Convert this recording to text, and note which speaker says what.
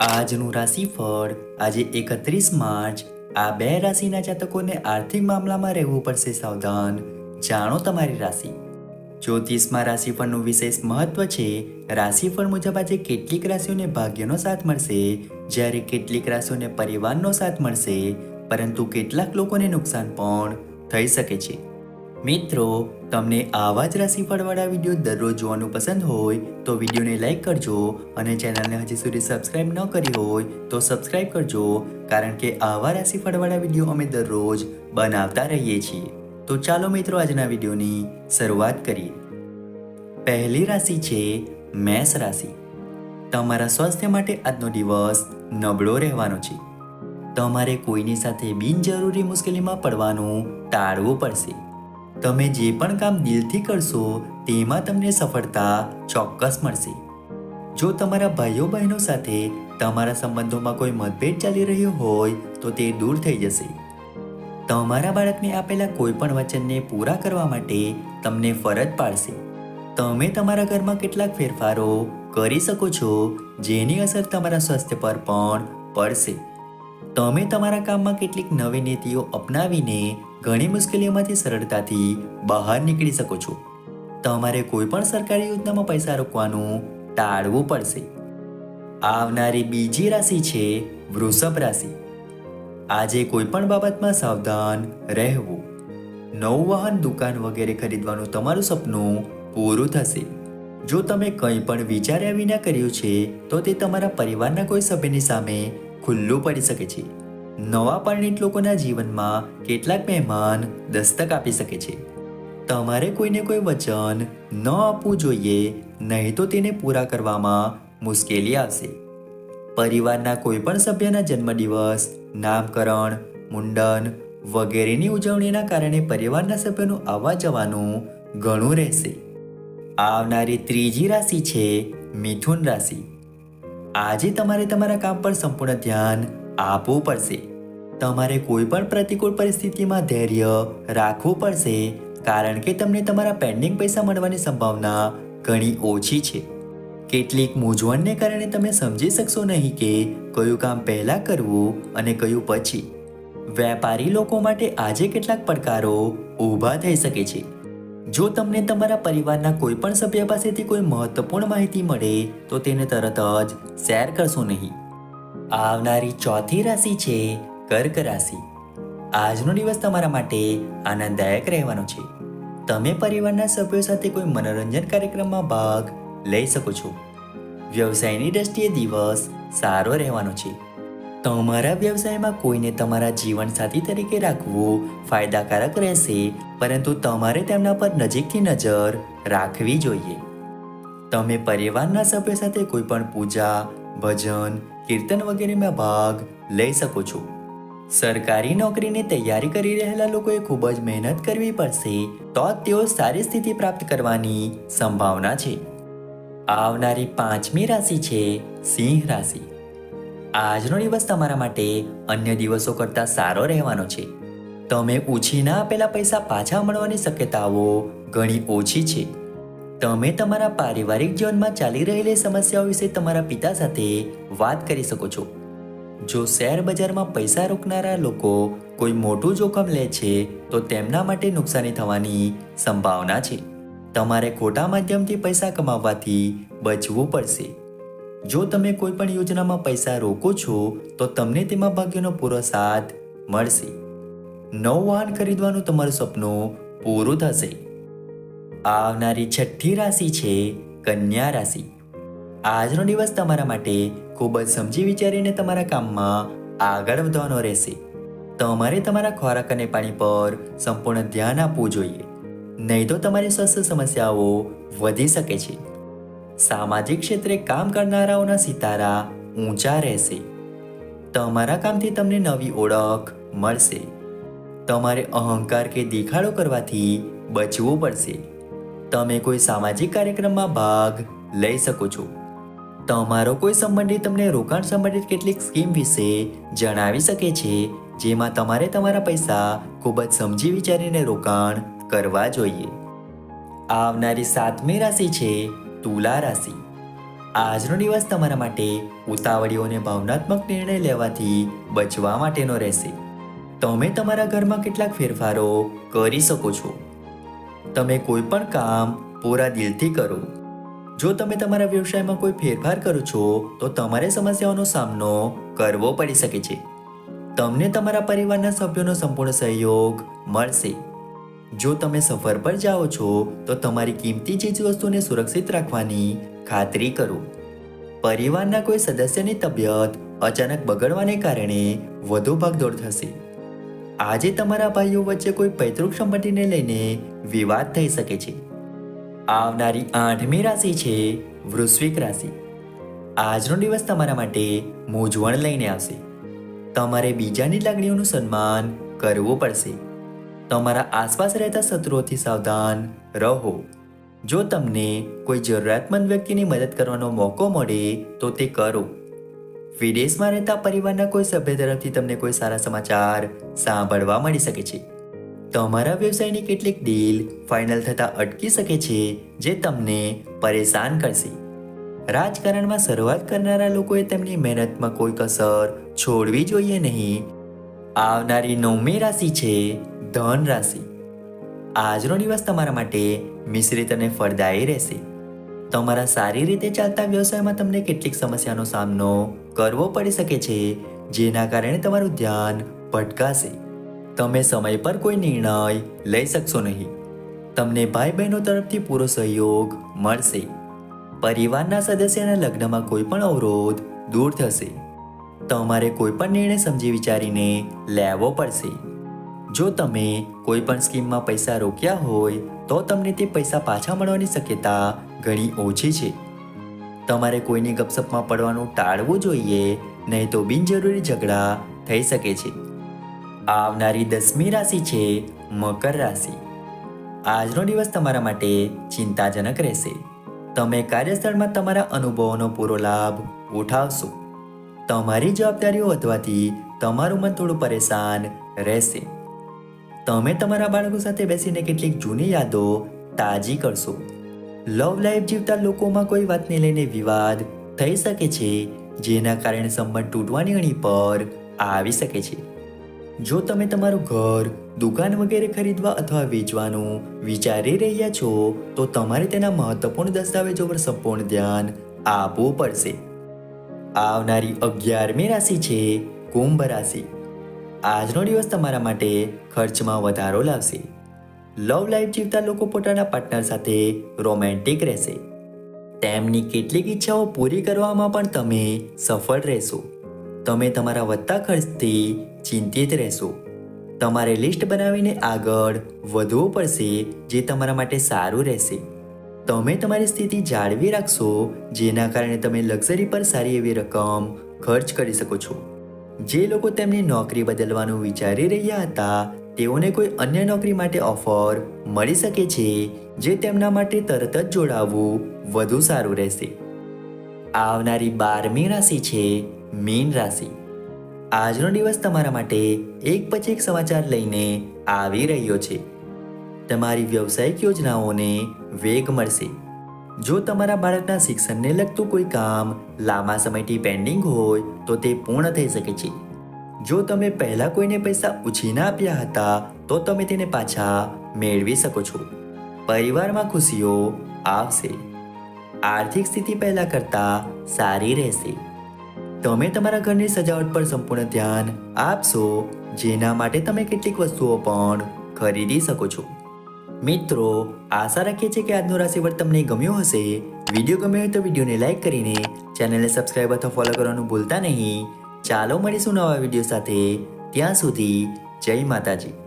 Speaker 1: આજનું રાશિફળ આજે એકત્રીસ માર્ચ. આ બે રાશિના જાતકોને આર્થિક મામલામાં રહેવું પડશે સાવધાન. જાણો તમારી રાશિ. જ્યોતિષમાં રાશિફળનું વિશેષ મહત્વ છે. રાશિફળ મુજબ આજે કેટલીક રાશિઓને ભાગ્યનો સાથ મળશે. જ્યારે કેટલીક રાશિઓને પરિવારનો સાથ મળશે. પરંતુ કેટલાક લોકોને નુકસાન પણ થઈ શકે છે. મિત્રો, તમને આવા જ રાશિફળવાળા વીડિયો દરરોજ જોવાનું પસંદ હોય તો વિડીયોને લાઈક કરજો અને ચેનલને હજી સુધી સબસ્ક્રાઇબ ન કરી હોય તો સબસ્ક્રાઇબ કરજો, કારણ કે આવા રાશિફળવાળા વીડિયો અમે દરરોજ બનાવતા રહીએ છીએ. તો ચાલો મિત્રો, આજના વિડીયોની શરૂઆત કરીએ. પહેલી રાશિ છે મેષ રાશિ. તમારા સ્વાસ્થ્ય માટે આજનો દિવસ નબળો રહેવાનો છે. તમારે કોઈની સાથે બિનજરૂરી મુશ્કેલીમાં પડવાનું ટાળવું પડશે. તમે જે પણ કામ દિલથી કરશો, તેમાં તમને સફળતા ચોક્કસ મળશે. જો તમારા ભાઈઓ બહેનો સાથે તમારા સંબંધોમાં કોઈ મતભેદ ચાલી રહ્યો હોય, તો તે દૂર થઈ જશે. તમારા બાળકને આપેલા કોઈ પણ વચનને પૂરા કરવા માટે તમને ફરજ પાડશે. તમે તમારા ઘરમાં કેટલાક ફેરફારો કરી શકો છો, જેની અસર તમારા સ્વાસ્થ્ય પર પણ પડશે. તમે તમારા કામમાં કેટલીક નવી નીતિઓ અપનાવીને ઘણી મુશ્કેલીઓમાંથી સરળતાથી બહાર નીકળી શકો છો. તમારે કોઈ પણ સરકારી યોજનામાં પૈસા રોકવાનું ટાળવું પડશે. આવનારી બીજી રાશિ છે વૃષભ રાશિ. આજે કોઈ પણ બાબતમાં સાવધાન રહેવું. નવું વાહન, દુકાન વગેરે ખરીદવાનું તમારું સપનું પૂરું થશે. જો તમે કંઈ પણ વિચાર્યા વિના કર્યું છે, તો તે તમારા પરિવારના કોઈ સભ્યની સામે ખુલ્લું પડી શકે છે. નવા પરિણિત લોકોના જીવનમાં કેટલાક મહેમાન દસ્તક આપી શકે છે. તમારે કોઈને કોઈ વચન ન આપવું જોઈએ, નહીં તો તેને પૂરા કરવામાં મુશ્કેલી આવશે. પરિવારના કોઈપણ સભ્યના જન્મદિવસ, નામકરણ, મુંડન વગેરેની ઉજવણીના કારણે પરિવારના સભ્યોનું આવવા જવાનું ઘણું રહેશે. આવનારી ત્રીજી રાશિ છે મિથુન રાશિ. આજે તમારે તમારા કામ પર સંપૂર્ણ ધ્યાન આપવું પડશે. તમારે કોઈ પણ પ્રતિકૂળ પરિસ્થિતિમાં ધૈર્ય રાખવું પડશે, કારણ કે તમને તમારા પેન્ડિંગ પૈસા મળવાની સંભાવના ઘણી ઓછી છે. કેટલીક મૂંઝવણને કારણે તમે સમજી શકશો નહીં કે કયું કામ પહેલાં કરવું અને કયું પછી. વેપારી લોકો માટે આજે કેટલાક પડકારો ઊભા થઈ શકે છે. જો તમને તમારા પરિવારના કોઈ પણ સભ્ય પાસેથી કોઈ મહત્વપૂર્ણ માહિતી મળે, તો તેને તરત જ શેર કરશો નહીં. આવનારી ચોથી રાશિ છે કર્ક રાશિ. આજનો દિવસ તમારા માટે આનંદદાયક રહેવાનો છે. તમે પરિવારના સભ્યો સાથે કોઈ મનોરંજન કાર્યક્રમમાં ભાગ લઈ શકો છો. વ્યવસાયની દ્રષ્ટિએ દિવસ સારો રહેવાનો છે. તમારા વ્યવસાયમાં કોઈને તમારા જીવનસાથી તરીકે રાખવું ફાયદાકારક રહેશે, પરંતુ તમારે તેમના પર નજીકથી નજર રાખવી જોઈએ. તમે પરિવારના સભ્ય સાથે કોઈ પણ પૂજા, ભજન, કીર્તન વગેરેમાં ભાગ લઈ શકો છો. સરકારી નોકરીની તૈયારી કરી રહેલા લોકોએ ખૂબ જ મહેનત કરવી પડશે, તો તેઓ સારી સ્થિતિ પ્રાપ્ત કરવાની સંભાવના છે. આવનારી પાંચમી રાશિ છે સિંહ રાશિ. આજનો દિવસ તમારા માટે અન્ય દિવસો કરતાં સારો રહેવાનો છે. તમે ઉછીના આપેલા પૈસા પાછા મળવાની શક્યતાઓ ઘણી ઓછી છે. તમે તમારા પારિવારિક જીવનમાં ચાલી રહેલી સમસ્યાઓ વિશે તમારા પિતા સાથે વાત કરી શકો છો. જો શેર બજારમાં પૈસા રોકનારા લોકો કોઈ મોટું જોખમ લે છે, તો તેમના માટે નુકસાની થવાની સંભાવના છે. તમારે ખોટા માધ્યમથી પૈસા કમાવવાથી બચવું પડશે. જો તમે કોઈ પણ યોજનામાં પૈસા રોકો છો, તો તમને તેમાં ભાગ્યનો પૂરો સાથ મળશે. નવ વાહન ખરીદવાનું તમારું સપનું પૂરું થશે. આવનારી છઠ્ઠી રાશિ છે કન્યા રાશિ. આજનો દિવસ તમારા માટે ખૂબ જ સમજી વિચારીને તમારા કામમાં આગળ વધવાનો રહેશે. તમારે તમારા ખોરાક અને પાણી પર સંપૂર્ણ ધ્યાન આપવું જોઈએ. નહીં તો તમારી સ્વાસ્થ્ય સમસ્યાઓ વધી શકે છે. સામાજિક ક્ષેત્રે કામ કરનારાઓના સિતારા ઊંચા રહેશે. તમારા કામથી તમને નવી ઓળખ મળશે. તમારે અહંકાર કે દેખાડો કરવાથી બચવું પડશે. તમે કોઈ સામાજિક કાર્યક્રમમાં ભાગ લઈ શકો છો. તમારો કોઈ સંબંધી તમને રોકાણ સંબંધિત કેટલીક સ્કીમ વિશે જણાવી શકે છે, જેમાં તમારે તમારા પૈસા ખૂબ જ સમજી વિચારીને રોકાણ કરવા જોઈએ. આવનારી સાતમી રાશિ છે તુલા રાશિ. આજનો દિવસ તમારા માટે ઉતાવળીઓ અને ભાવનાત્મક નિર્ણય લેવાથી બચવા માટેનો રહેશે. તમે તમારા ઘરમાં કેટલાક ફેરફારો કરી શકો છો. તમે કોઈ પણ કામ પૂરા દિલથી કરો. જો તમે તમારા વ્યવસાયમાં કોઈ ફેરફાર કરો છો, તો તમારે સમસ્યાઓનો સામનો કરવો પડી શકે છે. તમને તમારા પરિવારના સભ્યોનો સંપૂર્ણ સહયોગ મળશે. જો તમે સફર પર જાઓ છો, તો તમારી કિંમતી ચીજવસ્તુને સુરક્ષિત રાખવાની ખાતરી કરો. પરિવારના કોઈ સદસ્યની તબિયત અચાનક બગડવાને કારણે વધુ ભાગદોડ થશે. આજે તમારા ભાઈઓ વચ્ચે કોઈ પૈતૃક સંપત્તિને લઈને વિવાદ થઈ શકે છે. આવનારી આઠમી રાશિ છે વૃશ્વિક રાશિ. આજનો દિવસ તમારા માટે મૂંઝવણ લઈને આવશે. તમારે બીજાની લાગણીઓનું સન્માન કરવું પડશે. તમારા આસપાસ રહેતા શત્રુઓથી સાવધાન રહો. જો તમને કોઈ જરૂરિયાતમંદ વ્યક્તિની મદદ કરવાનો મોકો મળે, તો તે કરો. વિદેશમાં રહેતા પરિવારના કોઈ સભ્ય તરફથી તમને કોઈ સારા સમાચાર સાંભળવા મળી શકે છે. તમારા વ્યવસાયની કેટલીક ડીલ ફાઇનલ થતા અટકી શકે છે, જે તમને પરેશાન કરશે. રાજકારણમાં શરૂઆત કરનારા લોકોએ તેમની મહેનતમાં કોઈ કસર છોડવી જોઈએ નહીં. આવનારી નવમી રાશિ છે ધન રાશિ. આજનો દિવસ તમારા માટે મિશ્રિત અને ફળદાયી રહેશે. તમારા સારી રીતે ચાલતા વ્યવસાયમાં તમને કેટલીક સમસ્યાનો સામનો કરવો પડી શકે છે, જેના કારણે તમારું ધ્યાન ભટકાશે. તમે સમય પર કોઈ નિર્ણય લઈ શકશો નહીં. તમને ભાઈ બહેનો તરફથી પૂરો સહયોગ મળશે. પરિવારના સદસ્યના લગ્નમાં કોઈ પણ અવરોધ દૂર થશે. તમારે કોઈ પણ નિર્ણય સમજી વિચારીને લેવો પડશે. જો તમે કોઈ પણ સ્કીમમાં પૈસા રોક્યા હોય, તો તમને તે પૈસા પાછા મળવાની શક્યતા ઘણી ઓછી છે. તમારે કોઈની ગપસપમાં પડવાનું ટાળવું જોઈએ, નહીં તો બિનજરૂરી ઝઘડા થઈ શકે છે. આવનારી દસમી રાશિ છે મકર રાશિ. આજનો દિવસ તમારા માટે ચિંતાજનક રહેશે. તમે કાર્યસ્થળમાં તમારા અનુભવોનો પૂરો લાભ ઉઠાવશો. તમારી જવાબદારીઓ વધવાથી તમારું મન થોડું પરેશાન રહેશે. તમે તમારા બાળકો સાથે બેસીને કેટલીક જૂની યાદો તાજી કરશો. લવ લાઈફ જીવતા લોકોમાં કોઈ વાતને લઈને વિવાદ થઈ શકે છે, જેના કારણે સંબંધ તૂટવાની અણી પર આવી શકે છે. જો તમે તમારું ઘર, દુકાન વગેરે ખરીદવા અથવા વેચવાનું વિચારી રહ્યા છો, તો તમારે તેના મહત્વપૂર્ણ દસ્તાવેજો પર સંપૂર્ણ ધ્યાન આપવું પડશે. આવનારી અગિયારમી રાશિ છે, કુંભ રાશિ. આજનો દિવસ તમારા માટે ખર્ચમાં વધારો લાવશે. લવ લાઈફ જીવતા લોકો પોતાના પાર્ટનર સાથે રોમેન્ટિક રહેશે. તેમની કેટલીક ઈચ્છાઓ પૂરી કરવામાં પણ તમે સફળ રહેશો. તમે તમારા વધતા ખર્ચથી ચિંતિત રહેશો. તમારે લિસ્ટ બનાવીને આગળ વધવું પડશે જે તમારા માટે સારું રહેશે. તમે તમારી સ્થિતિ જાળવી રાખશો, જેના કારણે તમે લક્ઝરી પર સારી એવી રકમ ખર્ચ કરી શકો છો. જે લોકો તેમની નોકરી બદલવાનું વિચારી રહ્યા હતા તેઓને કોઈ અન્ય નોકરી માટે ઓફર મળી શકે છે, જે તેમના માટે તરત જ જોડાવવું વધુ સારું રહેશે. આવનારી બારમી રાશિ છે મીન રાશિ. આજનો દિવસ તમારા માટે એક પછી એક સમાચાર લઈને આવી રહ્યો છે. તમારી વ્યવસાયિક યોજનાઓને વેગ મળશે. જો તમારા બાળકના શિક્ષણને લગતું કોઈ કામ લાંબા સમયથી પેન્ડિંગ હોય, તો તે પૂર્ણ થઈ શકે છે. જો તમે પહેલા કોઈને પૈસા ઉછીના આપ્યા હતા, તો તમે તેને પાછા મેળવી શકો છો. પરિવારમાં ખુશીઓ આવશે. આર્થિક સ્થિતિ પહેલા કરતા સારી રહેશે. તમે તમારા ઘરની સજાવટ પર સંપૂર્ણ ધ્યાન આપશો, જેના માટે તમે કેટલીક વસ્તુઓ પણ ખરીદી શકો છો. મિત્રો, આશા રાખીએ છીએ કે આજનો રાશિફળ તમને ગમ્યો હશે. વીડિયો ગમ્યો હોય તો વિડીયોને લાઇક કરીને ચેનલને સબસ્ક્રાઈબ અથવા ફોલો કરવાનું ભૂલતા નહીં. ચાલો મળીશું નવા વીડિયો સાથે. ત્યાં સુધી જય માતાજી.